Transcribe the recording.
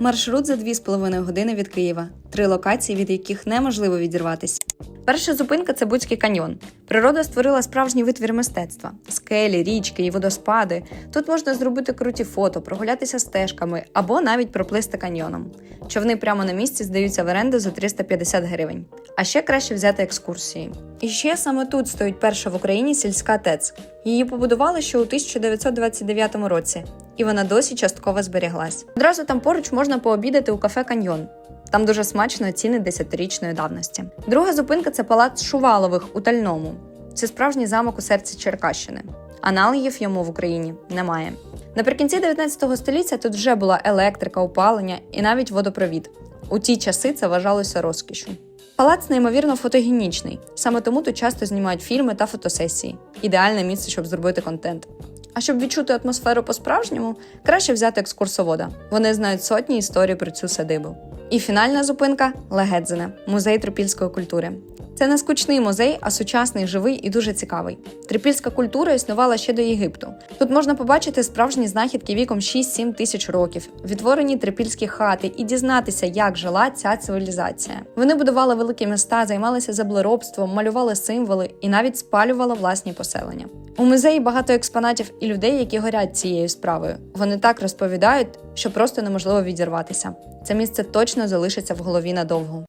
Маршрут за 2,5 години від Києва, три локації, від яких неможливо відірватися. Перша зупинка це Буцький каньйон. Природа створила справжній витвір мистецтва: скелі, річки і водоспади. Тут можна зробити круті фото, прогулятися стежками або навіть проплисти каньйоном. Човни прямо на місці здаються в оренду за 350 гривень. А ще краще взяти екскурсії. І ще саме тут стоїть перша в Україні сільська ТЕЦ. Її побудували ще у 1929 році, і вона досі частково зберіглась. Одразу там поруч можна пообідати у кафе Каньйон. Там дуже смачно ціни 10-річної давності. Друга зупинка це палац Шувалових у Тальному. Це справжній замок у серці Черкащини. Аналогів йому в Україні немає. Наприкінці 19 століття тут вже була електрика, опалення і навіть водопровід. У ті часи це вважалося розкішю. Палац неймовірно фотогенічний, саме тому тут часто знімають фільми та фотосесії. Ідеальне місце, щоб зробити контент. А щоб відчути атмосферу по-справжньому, краще взяти екскурсовода. Вони знають сотні історій про цю садибу. І фінальна зупинка Легедзине, музей трипільської культури. Це не скучний музей, а сучасний, живий і дуже цікавий. Трипільська культура існувала ще до Єгипту. Тут можна побачити справжні знахідки віком 6-7 тисяч років, відтворені трипільські хати і дізнатися, як жила ця цивілізація. Вони будували великі міста, займалися землеробством, малювали символи і навіть спалювали власні поселення. У музеї багато експонатів і людей, які горять цією справою. Вони так розповідають, що просто неможливо відірватися. Це місце точно залишиться в голові надовго.